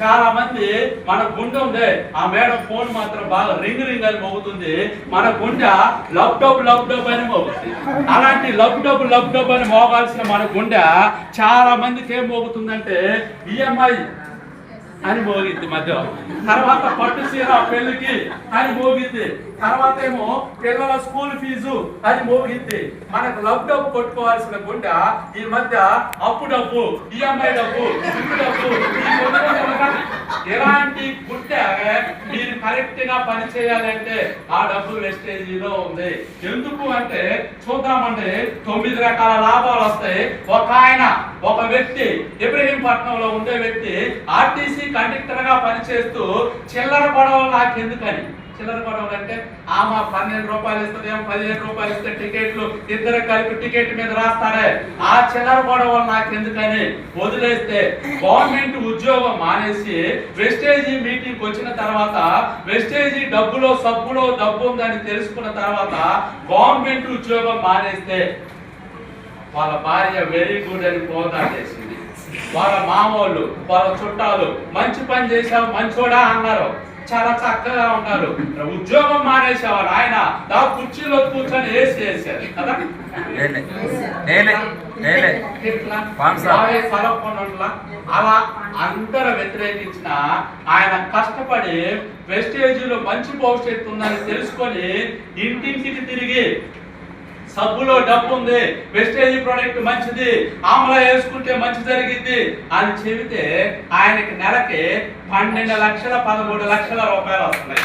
చాలా మంది మన గుండె ఉంది ఆ మేడం ఫోన్ మాత్రం బాగా రింగ్ రింగ్ అని మోగుతుంది. మన గుండె లబ్ డబ్ లబ్ డబ్ అని మోగుతుంది. అలాంటి లబ్ డబ్ లబ్ డబ్ అని మోగాల్సిన మన గుండె చాలా మందికి ఏం మోగుతుందంటే ఈఎంఐ అని మోగింది మధ్య తర్వాత పట్టు చీర పెళ్ళికి అని మోగింది. తర్వాత ఏమో పిల్లల స్కూల్ ఫీజు అది మోగిద్ది. మనకు లబ్ డబ్బు కొట్టుకోవాల్సిన గుండె ఈ మధ్య అప్పు డబ్బు ఈఎంఐ డబ్బు ఇల్లు డబ్బు ఎలాంటి గుండె మీరు కరెక్ట్గా పని చేయాలంటే ఆ డబ్బు వెస్టేజీలో ఉంది. ఎందుకు అంటే చూద్దామండి తొమ్మిది రకాల లాభాలు వస్తాయి. ఒక ఆయన ఒక వ్యక్తి ఇబ్రహీంపట్నంలో ఉండే వ్యక్తి ఆర్టీసీ కండక్టర్గా పనిచేస్తూ చిల్లర పడవలు నాకెందుకని? చిల్లర పడవలు అంటే ఆమె పన్నెండు రూపాయలు ఇస్తుంది పదిహేను రూపాయలు ఇస్తే టికెట్లు ఇద్దరు కలిపి టికెట్ మీద రాస్తారే. ఆ చిల్లర పడవలు నాకెందుకని వదిలేస్తే గవర్నమెంట్ ఉద్యోగం మానేసి వెస్టేజీ మీటింగ్ వచ్చిన తర్వాత వెస్టేజీ డబ్బులో సబ్బులో డబ్బు ఉందని తెలుసుకున్న తర్వాత గవర్నమెంట్ ఉద్యోగం మానేస్తే వాళ్ళ భార్య వెరీ గుడ్ అని పోతా చేసింది. వాళ్ళ మామూలు వాళ్ళ చుట్టాలు మంచి పని చేశావు మంచోడా అన్నారు. చాలా చక్కగా ఉన్నారు ఉద్యోగం మానేసావు ఆయన దా కుర్చీలో కూర్చొని వేసి వేసారు కదా? అలా అందరూ వ్యతిరేకించిన ఆయన కష్టపడి వెస్టేజీలో మంచి భవిష్యత్తు ఉందని తెలుసుకొని ఇంటింటికి తిరిగి సబ్బులో డబ్బు ఉంది వెస్టేజ్ ప్రోడక్ట్ మంచిది ఆమ్లా వేసుకుంటే మంచి జరిగింది అని చెబితే ఆయనకి నెలకి పన్నెండు లక్షల పదమూడు లక్షల రూపాయలు వస్తున్నాయి.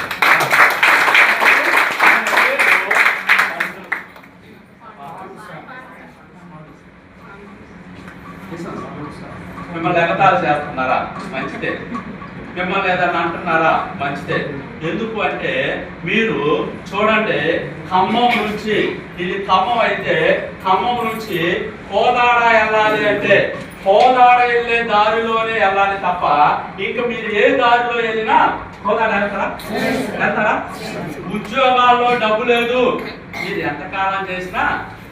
మిమ్మల్ని ఎగతాలు చేస్తున్నారా? మంచిదే. మిమ్మల్ని ఏదన్నా అంటున్నారా? మంచిదే. ఎందుకు అంటే మీరు చూడండి ఖమ్మం నుంచి ఇది ఖమ్మం అయితే ఖమ్మం నుంచి కోదాడ వెళ్ళాలి అంటే కోదాడ వెళ్ళే దారిలోనే వెళ్ళాలి తప్ప ఇంకా మీరు ఏ దారిలో వెళ్ళినా కోదాడ వెళ్తారా? వెళ్తారా? ఉద్యోగాల్లో డబ్బు లేదు. మీరు ఎంతకాలం చేసినా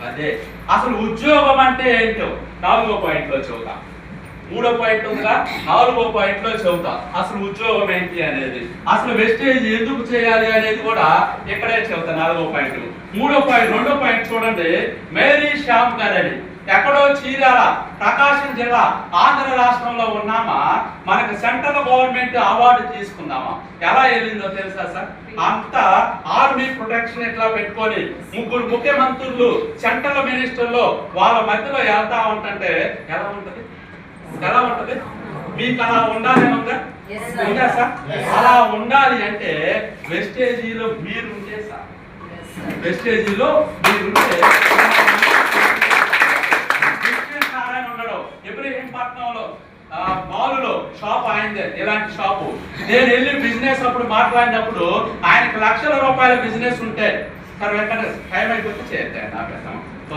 అదే. అసలు ఉద్యోగం అంటే ఏంటో నాలుగో పాయింట్లో చూద్దాం. మూడో పాయింట్ ఉందిగా నాలుగో పాయింట్లో చెబుతా. అసలు ఉద్యోగం ఏంటి అనేది. అసలు వెస్టేజ్ ఎందుకు చేయాలి అనేది కూడా ఇక్కడే చెబుతా నాలుగో పాయింట్ మూడో పాయింట్ రెండో పాయింట్ చూడండి. మేరీ శ్యామ్ గారని. ఎక్కడో చీరాల ప్రకాశం జిల్లా ఆంధ్ర రాష్ట్రంలో ఉన్నామా? మనకు సెంట్రల్ గవర్నమెంట్ అవార్డు తీసుకుందామా? ఎలా వెళ్ళిందో తెలుసా సార్? అంత ఆర్మీ ప్రొటెక్షన్ ఇట్లా పెట్టుకొని ముగ్గురు ముఖ్యమంత్రులు సెంట్రల్ మినిస్టర్లు వాళ్ళ మధ్యలో వెళ్తా ఉంటుంటే ఎలా ఉంటది? ఎలా ఉంటది. మీకు అలా ఉండాలి ఉందా ఉందా సార్? అలా ఉండాలి అంటే వెస్టేజీలో మీరు ఉంటే సార్ వెస్టేజీలో మీరు ఉంటే నారాయణ ఉన్నాడు ఇబ్రహీంపట్నంలో ఆ, మాలులో షాప్ ఆయనదే. ఇలాంటి షాపు? నేను వెళ్ళి బిజినెస్ అప్పుడు మాట్లాడినప్పుడు ఆయనకి లక్షల రూపాయల బిజినెస్ ఉంటే. సార్ వెంకట టైం అయిపోతే చేద్దాం నా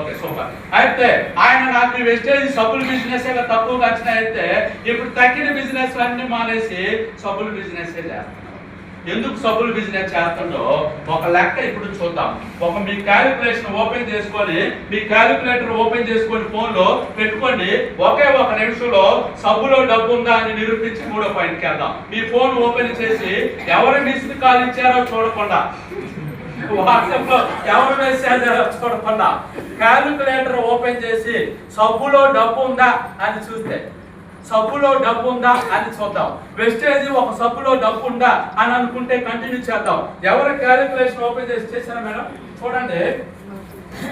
ఓకే సూపర్ అయితే ఆయన నాకు వెస్టేజ్ సబ్బుల బిజినెస్ తక్కువ ఖర్చున అయితే ఇప్పుడు తగ్గిన బిజినెస్ అన్ని మానేసి సబ్బుల బిజినెస్ చేస్తున్నాం ఎందుకు సబ్బుల బిజినెస్ చేస్తుండో ఒక లెక్క ఇప్పుడు చూద్దాం. ఒక మీ క్యాలిక్యులేషన్ ఓపెన్ చేసుకొని మీ క్యాలిక్యులేటర్ ఓపెన్ చేసుకొని ఫోన్లో పెట్టుకోండి. ఒకే ఒక నిమిషంలో సబ్బులో డబ్బు ఉందా అని నిరూపించి మూడో పాయింట్కి వెళ్దాం. మీ ఫోన్ ఓపెన్ చేసి ఎవరు మిస్డ్ కాల్ ఇచ్చారో చూడకుండా. వాట్సాప్లో ఎవరు మెసేజ్ చూడకుండా క్యాలిక్యులేటర్ ఓపెన్ చేసి సబ్బులో డబ్బు ఉందా? అని చూస్తే సబ్బులో డబ్బు ఉందా? అని చూద్దాం. వెస్టేజ్ ఒక సబ్బులో డబ్బు ఉందా? అని అనుకుంటే కంటిన్యూ చేద్దాం. ఎవరు క్యాలిక్యులేషన్ ఓపెన్ చేసి చేశారా మేడం? చూడండి.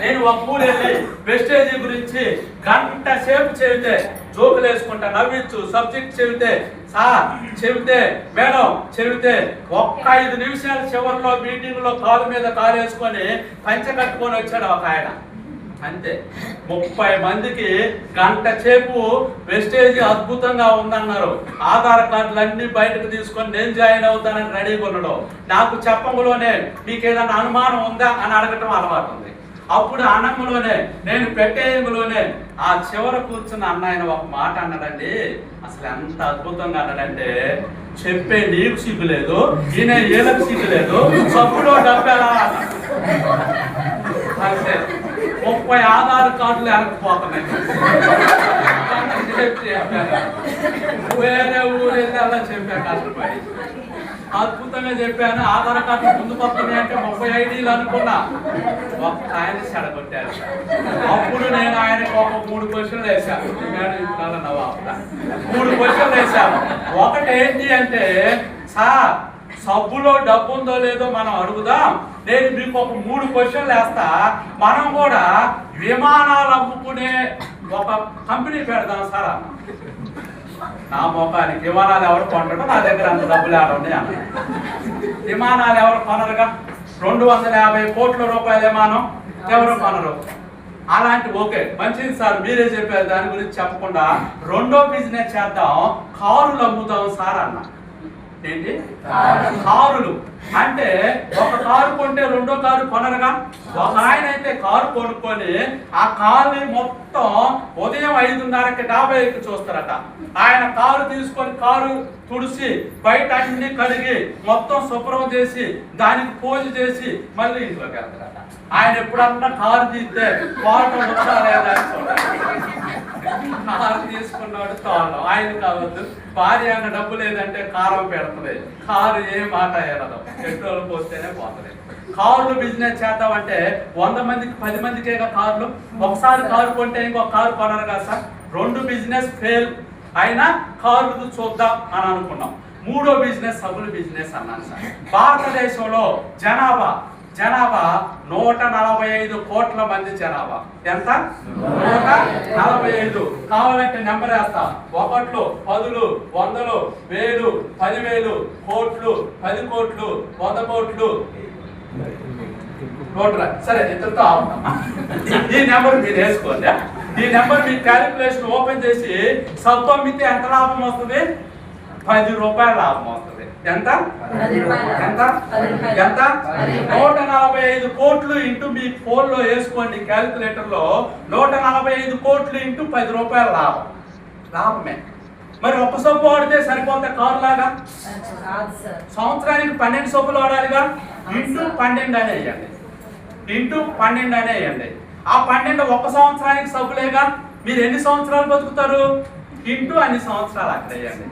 నేను ఒక ఊరు వెళ్ళి వెస్టేజీ గురించి గంట సేపు చేస్తే జోకులు వేసుకుంటా నవ్వించు. సబ్జెక్ట్ చెబితే సార్ చెబితే మేడం చెబితే ఒక్క ఐదు నిమిషాల చివరిలో మీటింగ్లో కాలు మీద కాలు వేసుకొని పంచ కట్టుకొని వచ్చాడు ఒక ఆయన. అంతే. ముప్పై మందికి గంట సేపు వెస్టేజ్ అద్భుతంగా ఉందన్నారు. ఆధార్ కార్డులు అన్ని బయటకు తీసుకొని నేను జాయిన్ అవుతానని రెడీ కొనడం నాకు చెప్పంలోనే మీకు ఏదైనా అనుమానం ఉందా అని అడగటం అలవాటు ఉంది. అప్పుడు అనంలోనే నేను పెట్టేయంలోనే ఆ చివర కూర్చున్న అన్నాయన ఒక మాట అన్నాడండి. అసలు ఎంత అద్భుతంగా అన్నాడంటే చెప్పే నీకు సిగ్గు లేదు ఈయన ఏలకు సిగ్గు లేదు సబ్బులో డబ్బెలా అంతే. ముప్పై ఆధార్ కార్డులు వెనకపోతున్నాయి వేరే ఊరు వెళ్ళి అలా చెప్పా కష్టపడి. అద్భుతంగా చెప్పాను. ఆధార్ కార్డు ముందు పక్కనే అంటే ముప్పై ఐదులు అనుకున్నా. ఆయన చెడగొట్టారు. అప్పుడు నేను ఆయనకు ఒక మూడు క్వశ్చన్లు వేశాను. మూడు క్వశ్చన్లు వేశాను. ఒకటి ఏంటి అంటే సార్ సబ్బులో డబ్బు ఉందో లేదో మనం అడుగుదాం. నేను మీకు ఒక మూడు క్వశ్చన్లు వేస్తా. మనం కూడా విమానాలు అమ్ముకునే ఒక కంపెనీ పెడదాం సార్. నా మొఖానికి విమానాలు ఎవరు కొంటారో నా దగ్గర అంత డబ్బులు ఆడండి అన్న విమానాలు ఎవరు కొనరుగా? రెండు వందల యాభై కోట్ల రూపాయల విమానం ఎవరు కొనరు? అలాంటి ఓకే మంచిది సార్ మీరే చెప్పారు దాని గురించి చెప్పకుండా రెండో బిజినెస్ చేద్దాం కారులు అమ్ముదాం సార్ అన్న. ఏంటి? కారులు. అంటే ఒక కారు కొంటే రెండో కారు కొనరుగా? ఒక ఆయన అయితే కారు కొనుక్కొని ఆ కారుని మొత్తం ఉదయం ఐదున్నరకి డాబా ఎక్కి చూస్తారట. ఆయన కారు తీసుకొని కారు తుడిసి బయట అన్ని కడిగి మొత్తం శుభ్రం చేసి దానికి పూజ చేసి మళ్ళీ ఇంట్లోకి వెళ్తారట ఆయన ఎప్పుడన్నా కారు తీస్తే వాటర్ ఉందా లేదా కారు తీసుకున్నాడు తోలం ఆయన కావద్దు. భార్య అన్న డబ్బు లేదంటే కారం పెడుతుంది కారు ఏ మాట ఏరదు పెట్రోల్ పోస్తేనే పోతుంది కార్లు బిజినెస్ చేద్దామంటే వంద మందికి పది మందికేగా కార్లు. ఒకసారి కారు కొంటే ఇంకో కారు కొనరు కదా సార్. రెండు బిజినెస్ ఫెయిల్ అయినా కార్లు చూద్దాం అని అనుకున్నాం. మూడో బిజినెస్ సబుల్ బిజినెస్ అన్నాను సార్. భారతదేశంలో జనాభా జనాభా నూట నలభై ఐదు కోట్ల మంది జనాభా. ఎంత? నూట నలభై ఐదు కావాలంటే నెంబర్ వేస్తా. ఒకట్లు పదులు వందలు వేలు పదివేలు కోట్లు పది కోట్లు వంద కోట్లు. నూట సరే ఇద్దరితో ఆపుతాం ఈ నెంబర్ మీరు వేసుకోండి. ఈ నెంబర్ మీ క్యాలిక్యులేషన్ ఓపెన్ చేసి సబ్బు అమ్మితే ఎంత లాభం వస్తుంది? పది రూపాయల లాభం వస్తుంది. ఎంత. ఎంత. ఎంత. నూట నలభై ఐదు కోట్లు ఇంటూ మీ ఫోన్లో వేసుకోండి క్యాలిక్యులేటర్లో నూట నలభై ఐదు కోట్లు ఇంటూ పది రూపాయల లాభం. లాభమే. మరి ఒక్క సబ్బు వాడితే సరిపోతే కారు లాగా? సంవత్సరానికి పన్నెండు సబ్బులు వాడాలిగా? ఇంటూ పన్నెండు అనే వేయండి. ఇంటూ పన్నెండు అనే వేయండి. ఆ పన్నెండు ఒక సంవత్సరానికి సబ్బులేగా? మీరు ఎన్ని సంవత్సరాలు బతుకుతారు? ఇంటూ అన్ని సంవత్సరాలు అక్కడ వేయండి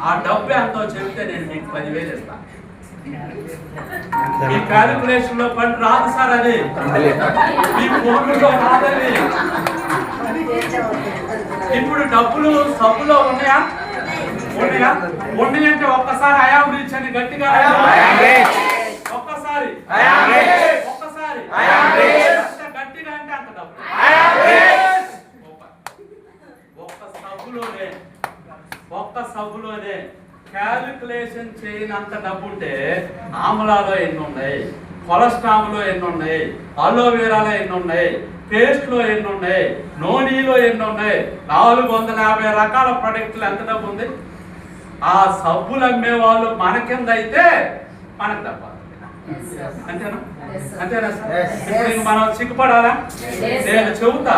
ఆ డబ్బు ఎంతో చెబితే నేను మీకు పదివేలు ఇస్తాను మీ క్యాలిక్యులేషన్లో పని రాదు సార్ అది. మీ ఫోన్లో రాదని ఇప్పుడు డబ్బులు సబ్బులో ఉన్నాయా? ఉన్నాయా? ఉన్నాయంటే ఒక్కసారి అయాం రీచ్ అని గట్టిగా ఒక్కసారి. ఒక్కసారి ఎంత గట్టిగా అంటే అంత డబ్బు ఒక్క సబ్బులోనే ఒక్క సబ్బులోనే క్యాలిక్యులేషన్ చేయనంత డబ్బు ఉంటే ఆమ్లాలో ఎన్ని ఉన్నాయి కొలెస్ట్రామ్లో ఎన్ని ఉన్నాయి అలోవెరాలో ఎన్ని ఉన్నాయి పేస్ట్లో ఎన్ని ఉన్నాయి నూనెలో ఎన్ని ఉన్నాయి నాలుగు వందల యాభై రకాల ప్రొడక్ట్లు ఎంత డబ్బు ఉంది ఆ సబ్బులు అమ్మే వాళ్ళు మన కింద అయితే మనకు డబ్బు. అంతేనా? అంతేనా మనం సిగ్గుపడాలా. నేను చెబుతా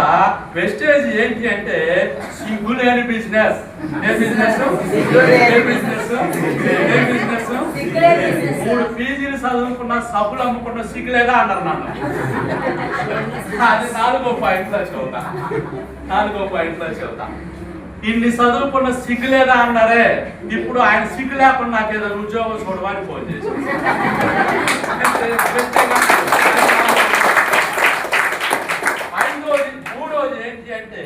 వెస్టేజ్ ఏంటి అంటే సిగ్గు లేని బిజినెస్ ఏ బిజినెస్ ఏ బిజినెస్ ఏ బిజినెస్. మూడు పీజీలు చదువుకున్న సబ్బులు అమ్ముకున్న సిగ్గులేదా అన్నారు నన్ను. అది నాలుగో పాయింట్లో చెబుతా. నాలుగో పాయింట్లో చెబుతా. ఇన్ని చదువుకున్న సిగ్గు లేదా అన్నారే ఇప్పుడు ఆయన సిగ్గు లేకుండా నాకు ఏదైనా ఉద్యోగం చూడమని ఫోన్ చేసి ఐదోది మూడోది ఏంటి అంటే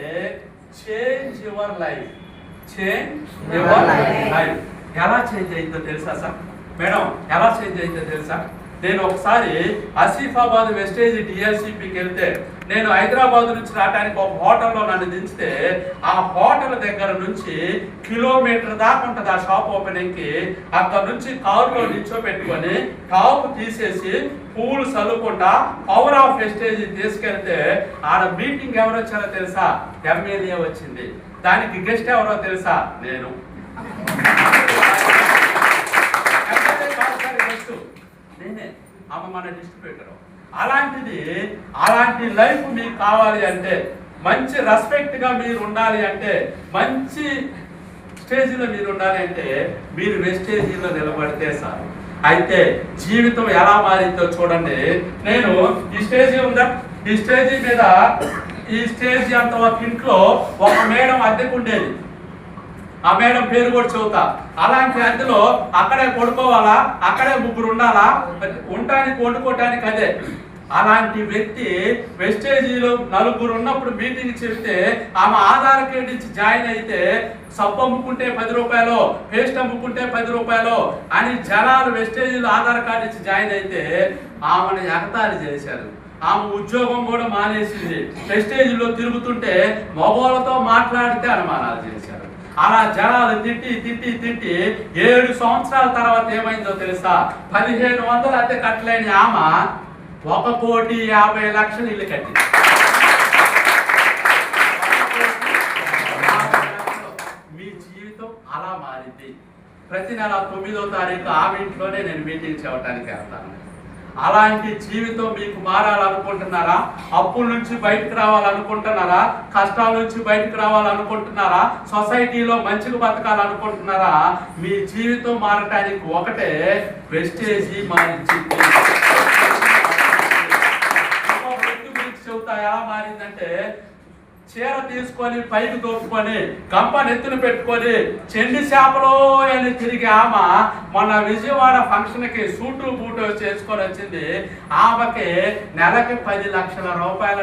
change your life change your life ఎలా చేంజ్ అయిందో తెలుసా సార్? మేడం ఎలా చేంజ్ అయిందో తెలుసా? నేను ఒకసారి ఆసిఫాబాద్ వెస్టేజ్ డిఎల్సిపికి వెళ్తే నేను హైదరాబాద్ నుంచి రావడానికి ఒక హోటల్లో నన్ను దించితే ఆ హోటల్ దగ్గర నుంచి కిలోమీటర్ దాకా ఉంటుంది ఆ షాప్ ఓపెనింగ్కి అక్కడ నుంచి కారులో నిల్చోబెట్టుకొని టాప్ తీసేసి పూలు చల్లుకుంటా పవర్ ఆఫ్ వెస్టేజ్ తీసుకెళ్తే ఆడ మీటింగ్ ఎవరు వచ్చారో తెలుసా ఎమ్మెల్యే వచ్చింది. దానికి గెస్ట్ ఎవరో తెలుసా? నేను. నేనే. ఆమె మన డిస్ట్రిబ్యూటర్ అలాంటిది అలాంటి లైఫ్ మీకు కావాలి అంటే మంచి రెస్పెక్ట్గా మీరు ఉండాలి అంటే మంచి స్టేజీలో మీరు ఉండాలి అంటే మీరు వెస్టేజీలో నిలబడితే సార్ అయితే జీవితం ఎలా మారిందో చూడండి. నేను ఈ స్టేజీ ఉందా? ఈ స్టేజీ మీద ఈ స్టేజ్ అంత ఒక ఇంట్లో ఒక మేడం అద్దెకు ఉండేది ఆ మేడం పేరు కూడా చెబుతా. అలాంటి అద్దెలో అక్కడే పడుకోవాలా అక్కడే ముగ్గురు ఉండాలా ఉండటానికి వండుకోవటానికి అదే. అలాంటి వ్యక్తి వెస్టేజీలో నలుగురు ఉన్నప్పుడు మీటింగ్ చెప్తే ఆమె ఆధార్ కార్డు ఇచ్చి జాయిన్ అయితే సబ్బు అమ్ముకుంటే పది రూపాయలు పేస్ట్ అమ్ముకుంటే పది రూపాయలు అని జనాలు వెస్టేజీలో ఆధార్ కార్డు ఇచ్చి జాయిన్ అయితే ఆమెను ఎగతాళి చేశారు. ఆమె ఉద్యోగం కూడా మానేసింది. ప్రెస్టేజ్లో తిరుగుతుంటే మగవాళ్ళతో మాట్లాడితే అనుమానాలు చేశారు. అలా జనాలు తిట్టి తిట్టి తిట్టి ఏడు సంవత్సరాల తర్వాత ఏమైందో తెలుసా? పదిహేను వందలు అద్దె కట్టలేని ఆమె ఒక కోటి యాభై లక్షలు ఇల్లు కట్టింది. మీ జీవితం అలా మారింది. ప్రతి నెల తొమ్మిదో తారీఖు ఆమె ఇంట్లోనే నేను మీటింగ్ చేయడానికి వెళ్తాను. అలాంటి జీవితం మీకు మారాలనుకుంటున్నారా? అప్పుల నుంచి బయటకు రావాలనుకుంటున్నారా? కష్టాల నుంచి బయటకు రావాలనుకుంటున్నారా? సొసైటీలో మంచిగా బతకాలనుకుంటున్నారా? మీ జీవితం మారటానికి ఒకటే వెస్టేజీ మారించింది చెబుతా ఎలా మారిందంటే చీర తీసుకొని పైకి తోపుకొని కంప నెత్తిన పెట్టుకొని చెండి చేపలో అని తిరిగి ఆమె మొన్న విజయవాడ ఫంక్షన్కి సూటు బూటు చేసుకొని వచ్చింది. ఆమెకి నెలకి పది లక్షల రూపాయలు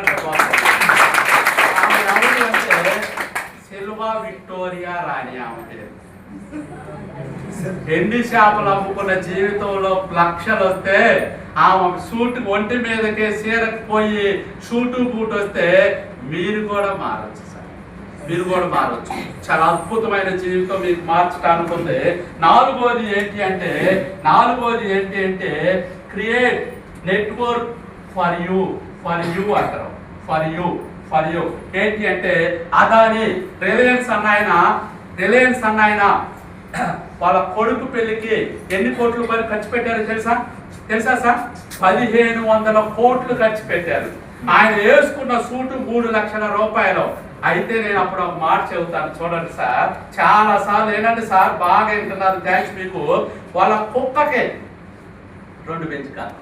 అంటే సిల్వా విక్టోరియా రాణి ఆమె పేరు ఎండి చేపలు అమ్ముకున్న జీవితంలో లక్షలు వస్తే ఆమె సూట్ ఒంటి మీదకి సీరకు పోయి షూటు బూట్ వస్తే మీరు కూడా మారచ్చు సార్. మీరు కూడా మారచ్చు. చాలా అద్భుతమైన జీవితం మీకు మార్చడానికి ఉంది నాలుగోది ఏంటి అంటే నాలుగోది ఏంటి అంటే create network for you for you అంటారు. ఫర్ యూ ఫర్ యూ ఏంటి అంటే అదాని రిలయన్స్ అన్నాయన? రిలయన్స్ అన్నాయన? వాళ్ళ కొడుకు పెళ్ళికి ఎన్ని కోట్లు మరి ఖర్చు పెట్టారు తెలుసా? తెలుసా సార్? పదిహేను వందల కోట్లు ఖర్చు పెట్టారు. ఆయన వేసుకున్న సూటు మూడు లక్షల రూపాయలు. అయితే నేను అప్పుడు ఒక మాట చెబుతాను. చూడండి సార్ చాలా సార్లు ఏంటంటే సార్ బాగా వింటున్నారు థ్యాంక్స్ మీకు. వాళ్ళ కుక్కకి రెండు బెంచ్ కాదు.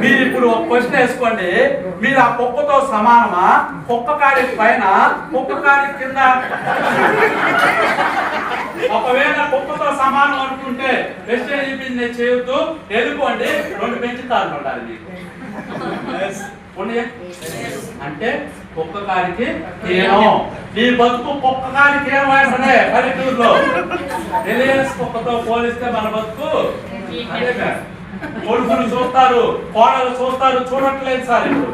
మీరు ఇప్పుడు ఒక క్వశ్చన్ వేసుకోండి. మీరు ఆ కుక్కతో సమానమా? కుక్క కాడి పైన కుక్క కాడి కింద? ఒకవేళ కుక్కతో సమానం అనుకుంటే బిజినెస్ చేయొద్దు. వెళ్ళిపోండి రెండు పెంచి కార్లు ఉండాలి మీకు? అంటే కుక్క కాడికి ఏమో నీ బతుకు కుక్క కాడికి ఏమైనా పల్లెటూరులో. రిలయన్స్ కుక్కతో పోలిస్తే మన బతుకు. కొడుకులు చూస్తారు కోడలు చూస్తారు చూడట్లేదు సార్ ఇప్పుడు.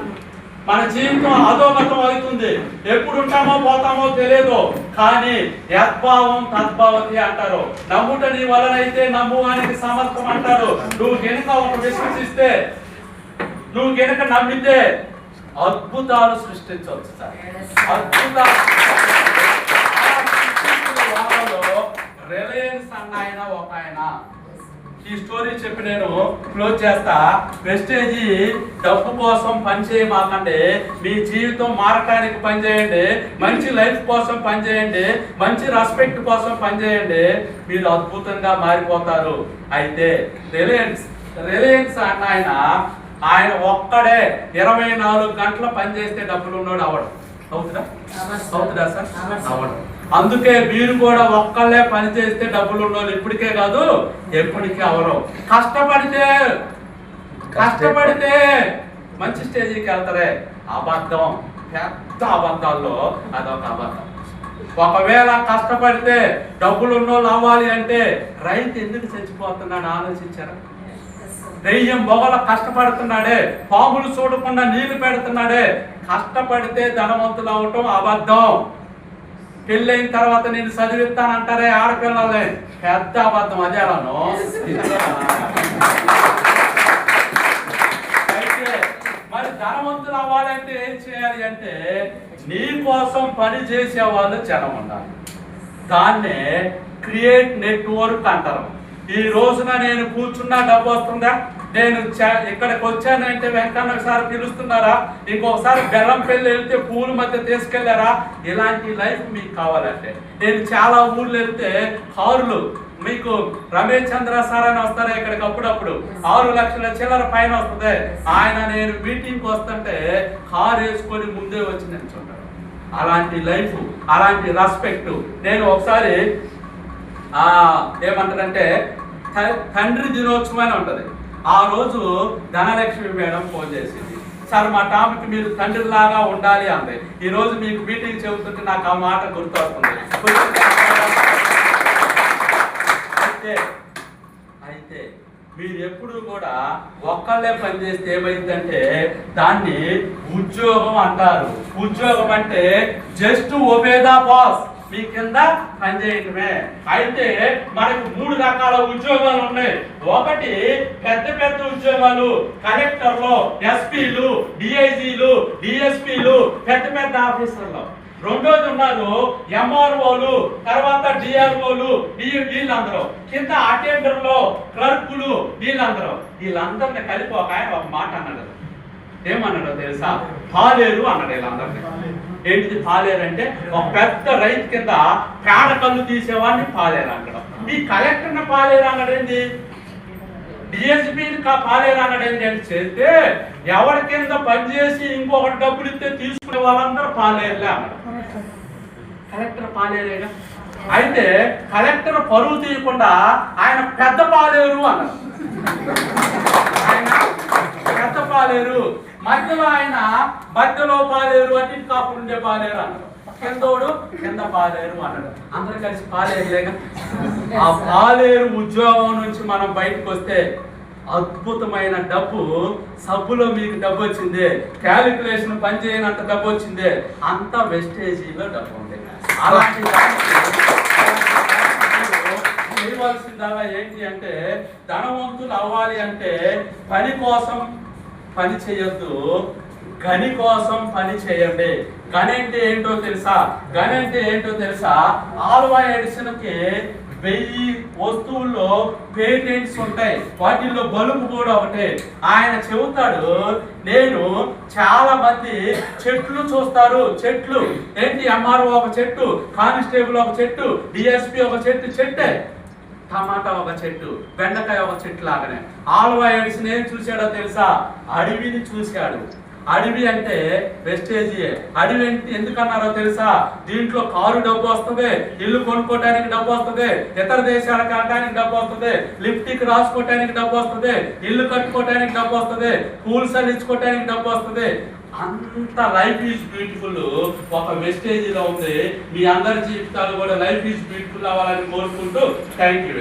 మన జీవితం అధోగతం అవుతుంది. ఎప్పుడు ఉంటామో పోతామో తెలియదు. కానీ యద్భావం తద్భావతి అంటారు. నమ్ముట నీ వలనైతే నమ్మువానికి సమర్థం అంటారు. నువ్వు గనుక ఒక విశ్వసిస్తే నువ్వు గనుక నమ్మితే అద్భుతాలు సృష్టించవచ్చు సార్. అద్భుతాలు రిలయన్స్ అన్న ఆయన ఒక ఆయన. ఈ స్టోరీ చెప్పి నేను క్లోజ్ చేస్తా. వెస్టేజీ డబ్బు కోసం పనిచేయమాకండి మీ జీవితం మారటానికి పనిచేయండి మంచి లైఫ్ కోసం పనిచేయండి మంచి రెస్పెక్ట్ కోసం పనిచేయండి మీరు అద్భుతంగా మారిపోతారు. అయితే రిలయన్స్ రిలయన్స్ అన్న ఆయన ఆయన ఒక్కడే ఇరవై నాలుగు గంటల పని చేస్తే డబ్బులు ఉన్నాడు అవడు అవుతుందా అవుతుందా సార్? అవడు అందుకే మీరు కూడా ఒక్కళ్ళే పని చేస్తే డబ్బులు ఉన్నోళ్ళు ఇప్పటికే కాదు ఎప్పటికీ అవరు. కష్టపడితే కష్టపడితే మంచి స్టేజీకి వెళ్తారే. అబద్ధం. పెద్ద అబద్ధాల్లో అదొక అబద్ధం. ఒకవేళ కష్టపడితే డబ్బులు ఉన్నోళ్ళు అవ్వాలి అంటే రైతు ఎందుకు చచ్చిపోతున్నాడు? ఆలోచించారా? దెయ్యం బొగల కష్టపడుతున్నాడే పాములు చూడకుండా నీళ్ళు పెడుతున్నాడే. కష్టపడితే ధనవంతులు అవటం అబద్ధం. పెళ్ళైన తర్వాత నేను చదివిస్తానంటారే ఆడపిల్లలే పెద్ద అబద్ధం అదే అలాను అయితే మరి ధనవంతులు అవ్వాలంటే ఏం చేయాలి అంటే నీ కోసం పని చేసే వాళ్ళు జనం ఉండాలి. దాన్నే క్రియేట్ నెట్వర్క్ అంటారు. ఈ రోజున నేను కూర్చున్నా డబ్బు వస్తుందా? నేను ఇక్కడికి వచ్చానంటే వెంకన్న ఒకసారి పిలుస్తున్నారా? ఇంకొకసారి బెల్లం పెళ్ళి వెళ్తే పూల మధ్య తీసుకెళ్ళారా? ఇలాంటి లైఫ్ మీకు కావాలంటే. నేను చాలా ఊర్లు వెళ్తే కారులు మీకు రమేష్ చంద్ర సార్ అని వస్తారా ఇక్కడికి అప్పుడప్పుడు? ఆరు లక్షల చిల్లర పైన వస్తుంది. ఆయన నేను మీటింగ్కి వస్తుంటే కారు వేసుకొని ముందే వచ్చి నిల్చుంటాడు అలాంటి లైఫ్ అలాంటి రెస్పెక్ట్ నేను ఒకసారి ఏమంటారంటే త- తండ్రి దినోత్సవం అని ఆ రోజు ధనలక్ష్మి మేడం ఫోన్ చేసింది. సార్ మా టాపిక్ మీరు తండ్రి లాగా ఉండాలి అంది. ఈ రోజు మీకు మీటింగ్ చెబుతుంటే నాకు ఆ మాట గుర్తొస్తుంది. అయితే అయితే మీరు ఎప్పుడు కూడా ఒక్కళ్ళే పనిచేస్తే ఏమైందంటే దాన్ని ఉద్యోగం అంటారు. ఉద్యోగం అంటే జస్ట్ ఒబేదా బాస్. మీ కింద పనిచేయటమే. అయితే మనకు మూడు రకాల ఉద్యోగాలు ఉన్నాయి. ఒకటి పెద్ద పెద్ద ఉద్యోగాలు కలెక్టర్లు ఎస్పీలు డిఐజీలు డిఎస్పీలు పెద్ద పెద్ద ఆఫీసర్లు. రెండోది ఉన్నారు ఎంఆర్ఓలు తర్వాత డిఆర్ఓలు వీళ్ళందరూ. కింద అటెండర్లు క్లర్కులు వీళ్ళందరూ. వీళ్ళందరిని కలిపి ఒక ఆయన ఒక మాట అన్నాడు. ఏమన్నాడో తెలుసా? హాలేరు అన్నాడు వీళ్ళందరినీ. ఏంటిది పాలేరు అంటే ఒక పెద్ద రైతు కింద పేడ కళ్ళు తీసేవాడిని పాలేరు అంటాడు ఈ కలెక్టర్ని పాలేరు అన్నాడు ఏంటి డిఎస్పీ పాలేరు అన్నాడు ఏంటి చేస్తే ఎవరి కింద పనిచేసి ఇంకొకటి డబ్బులు ఇస్తే తీసుకునే వాళ్ళందరూ పాలేరులే కలెక్టర్ పాలేరేగా? అయితే కలెక్టర్ పరువు తీయకుండా ఆయన పెద్ద పాలేరు అన్నారు. ఆయన పెద్ద పాలేరు. మధ్యలో ఆయన మధ్యలో పాలేరు అంటే ఇటు కాకుండా ఉండే పాలేరు అన్నారు. కిందోడు కింద పాలేరు అన్నాడు. అందరూ కలిసి పాలేరులేగా ఆ పాలేరు ఉద్యోగం నుంచి మనం బయటకు వస్తే అద్భుతమైన డబ్బు సబ్బులో మీకు డబ్బు వచ్చింది క్యాలిక్యులేషన్ పని చేయనంత డబ్బు వచ్చింది అంత వెస్టేజీలో డబ్బు ఉంది అలాంటి చేయవలసిందల్లా ఏంటి అంటే ధనవంతులు అవ్వాలి అంటే పని కోసం పని చేయొద్దు. గని కోసం పని చేయండి. గని అంటే ఏంటో తెలుసా? గని అంటే ఏంటో తెలుసా? ఆల్వా ఎడిషన్కి వెయ్యి వస్తువుల్లో పేటెంట్స్ ఉంటాయి. వాటిల్లో బలుపు కూడా ఒకటే. ఆయన చెబుతాడు నేను చాలా మంది చెట్లు చూస్తారు. చెట్లు. ఏంటి ఎంఆర్ఓ ఒక చెట్టు కానిస్టేబుల్ ఒక చెట్టు డిఎస్పి ఒక చెట్టు చెట్టే. టమాటా ఒక చెట్టు బెండకాయ ఒక చెట్టు లాగానే. ఆల్వా ఎడిసిన ఏం చూశాడో తెలుసా? అడవిని చూశాడు. అడవి అంటే వెస్టేజీ అడవి ఎందుకన్నారో తెలుసా? దీంట్లో కారు డబ్బు వస్తుంది ఇల్లు కొనుక్కోవడానికి డబ్బు వస్తుంది ఇతర దేశాలకు వెళ్ళడానికి డబ్బు వస్తుంది లిఫ్ట్కి రాసుకోవటానికి డబ్బు వస్తుంది ఇల్లు కట్టుకోవటానికి డబ్బు వస్తుంది పూల్స్ ఇచ్చుకోవటానికి డబ్బు వస్తుంది. అంత లైఫ్ ఈజ్ బ్యూటిఫుల్ ఒక వెస్టేజీలో ఉంది. మీ అందరి జీవితాలు కూడా లైఫ్ ఈజ్ బ్యూటిఫుల్ అవ్వాలని కోరుకుంటూ థ్యాంక్ యూ